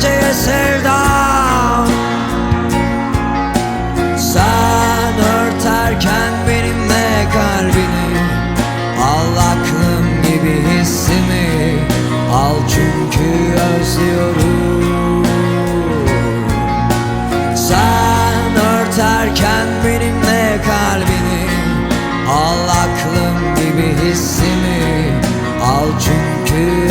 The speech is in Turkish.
geceye sevda. Sen örterken benimle kalbini Al aklım gibi hissimi Al çünkü özlüyorum. Sen örterken benimle kalbini Al aklım gibi hissimi Al çünkü